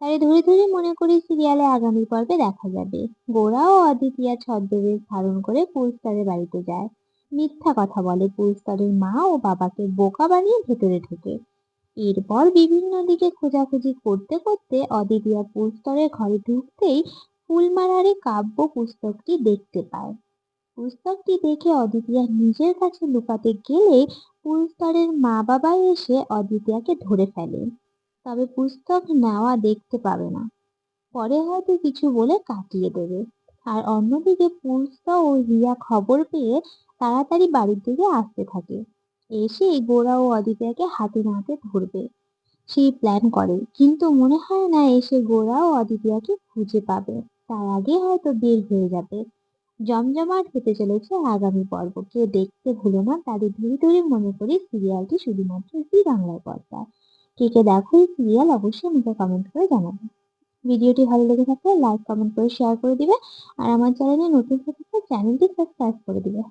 তাই ধরে ধরে মনে করি সিরিয়ালে আগামী পর্বে দেখা যাবে। গোরা ও অদ্বিতীয়া ছদ্মবেশ ধারণ করে পুরস্কারের বাড়িতে যায়। মিথ্যা কথা বলে পুরস্কারের মা ও বাবাকে বোকা বানিয়ে ভেতরে ঢোকে। এরপর বিভিন্ন দিকে খোঁজাখুঁজি করতে করতে অদ্বিতীয়া পুস্তরের ঘরে ঢুকতেই ফুলমারারে কাব্য পুস্তকটি দেখতে পায়। পুস্তকটি দেখে অদ্বিতীয়া নিজের কাছে লুকাতে গেলে পুস্তরের মা বাবা এসে অদ্বিতীয়াকে ধরে ফেলে। তবে পুস্তক নেওয়া দেখতে পাবে না। পরে হয়তো কিছু বলে কাটিয়ে দেবে। আর অন্যদিকে পুস্তা ও রিয়া খবর পেয়ে তাড়াতাড়ি বাড়ির দিকে আসতে থাকে। এসে গোরা ও অদিতিয়াকে হাতে নাতে ধরবে। সেই প্ল্যান করে। কিন্তু মনে হয় না এসে গোরা ও অদিতিয়াকে খুঁজে পাবে। তার আগে হয়তো বের হয়ে যাবে। জমজমাট হতে চলেছে আগামী পর্ব। কেউ দেখতে ভুলো না তাদের ধরে ধরে মনে করি সিরিয়ালটি শুধুমাত্র জি বাংলার পর্দায় কে কে দেখো সিরিয়াল অবশ্যই আমাকে কমেন্ট করে জানাবে। ভিডিওটি ভালো লেগে থাকলে লাইক কমেন্ট করে শেয়ার করে দিবে। আর আমার চ্যানেলে নতুন থাকলে চ্যানেলটি সাবস্ক্রাইব করে দিবে।